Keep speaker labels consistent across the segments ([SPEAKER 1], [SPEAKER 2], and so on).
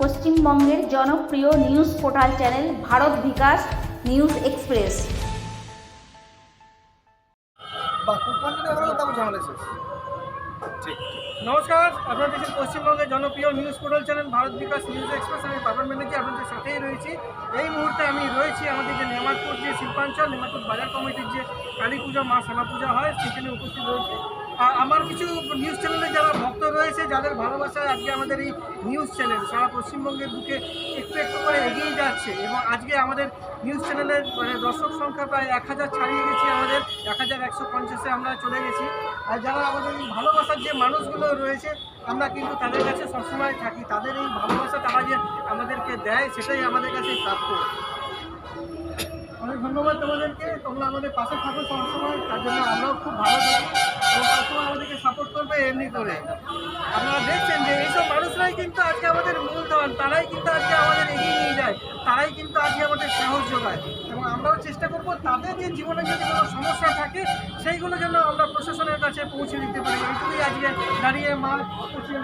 [SPEAKER 1] পশ্চিমবঙ্গের জনপ্রিয় news portal channel Bharat Bikash news express.
[SPEAKER 2] নমস্কার, আপনারা দেখছেন পশ্চিমবঙ্গের জনপ্রিয় news portal channel Bharat Bikash news express. আমি পাবন ব্যানার্জি আপনাদের সাথেই রয়েছি। এই মুহূর্তে আমি রয়েছি আমাদের যে নেমাতপুর যে শিল্পাঞ্চল, নেমাতপুর বাজার কমিটির যে কালী পূজা, মা শ্যামা পূজা হয় সেখানে উপস্থিত রয়েছে। আর আমার কিছু নিউজ চ্যানেলে যারা রয়েছে যাদের ভালোবাসায় আজকে আমাদের এই নিউজ চ্যানেল সারা পশ্চিমবঙ্গের বুকে একটু একটু করে এগিয়ে যাচ্ছে এবং আজকে আমাদের নিউজ চ্যানেলের মানে দর্শক সংখ্যা প্রায় এক হাজার ছাড়িয়ে গেছে আমাদের, এক হাজার একশো পঞ্চাশে আমরা চলে গেছি। আর যারা আমাদের এই ভালোবাসার যে মানুষগুলো রয়েছে, আমরা কিন্তু তাদের কাছে সবসময় থাকি, তাদের এই ভালোবাসা তারা যে আমাদেরকে দেয়, সেটাই আমাদের কাছে প্রাপ্য। অনেক ধন্যবাদ তোমাদেরকে, তোমরা আমাদের পাশে থাকো সবসময়, তার জন্য আমরাও খুব ভালো থাকি। করবে এমনি করে। আপনারা দেখছেন যে এইসব মানুষরাই কিন্তু আজকে আমাদের মূলধন তারাই কিন্তু আজকে আমাদের এগিয়ে নিয়ে যায়, তারাই কিন্তু আজকে আমাদের সাহস যোগায়। এবং আমরাও চেষ্টা করব তাদের যে জীবনে যদি কোনো সমস্যা থাকে, সেইগুলো যেন আমরা প্রশাসনের কাছে পৌঁছে দিতে পারি। এইটুকুই আজকে দাঁড়িয়ে মা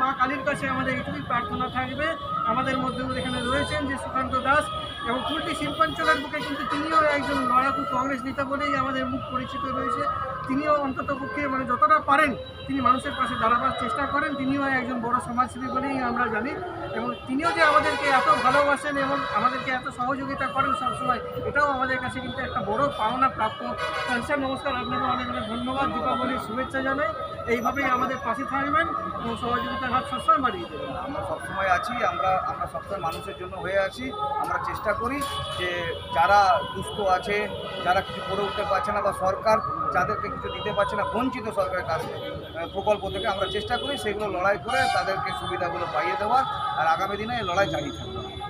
[SPEAKER 2] মা কালীর কাছে আমাদের এইটুকুই প্রার্থনা থাকবে। আমাদের মধ্যে এখানে রয়েছেন যে সুকান্ত দাস এবং কুলটি শিল্পাঞ্চলের বুকে কিন্তু তিনিও একজন লড়াকু কংগ্রেস নেতা বলেই আমাদের মুখ পরিচিত রয়েছে। তিনিও অন্তত পক্ষে মানে যতটা পারেন তিনি মানুষের পাশে দাঁড়াবার চেষ্টা করেন, তিনিও একজন বড় সমাজসেবী বলেই আমরা জানি এবং তিনিও যে আমাদেরকে এত ভালোবাসেন এবং আমাদেরকে এত সহযোগিতা করেন সবসময়, এটাও আমাদের কাছে কিন্তু একটা বড় পাওনা প্রাপ্য। স্যার, নমস্কার আপনাকে অনেক অনেক ধন্যবাদ, দীপাবলির শুভেচ্ছা জানাই। এইভাবেই আমাদের পাশে থাকবেন এবং সহযোগিতার হাত সবসময় বাড়িয়ে দেবেন।
[SPEAKER 3] আমরা সবসময় আছি, আমরা আমরা সবসময় মানুষের জন্য হয়ে আছি। আমরা চেষ্টা করি যে যারা দুস্থ আছে, যারা কিছু করে উঠতে পারছে না বা সরকার যাদেরকে কিছু দিতে পারছে না, বঞ্চিত সরকারের কাছে প্রকল্প থেকে আমরা চেষ্টা করি সেগুলো লড়াই করে তাদেরকে সুবিধাগুলো পাইয়ে দেওয়ার, আর আগামী দিনে লড়াই জারি থাকবে।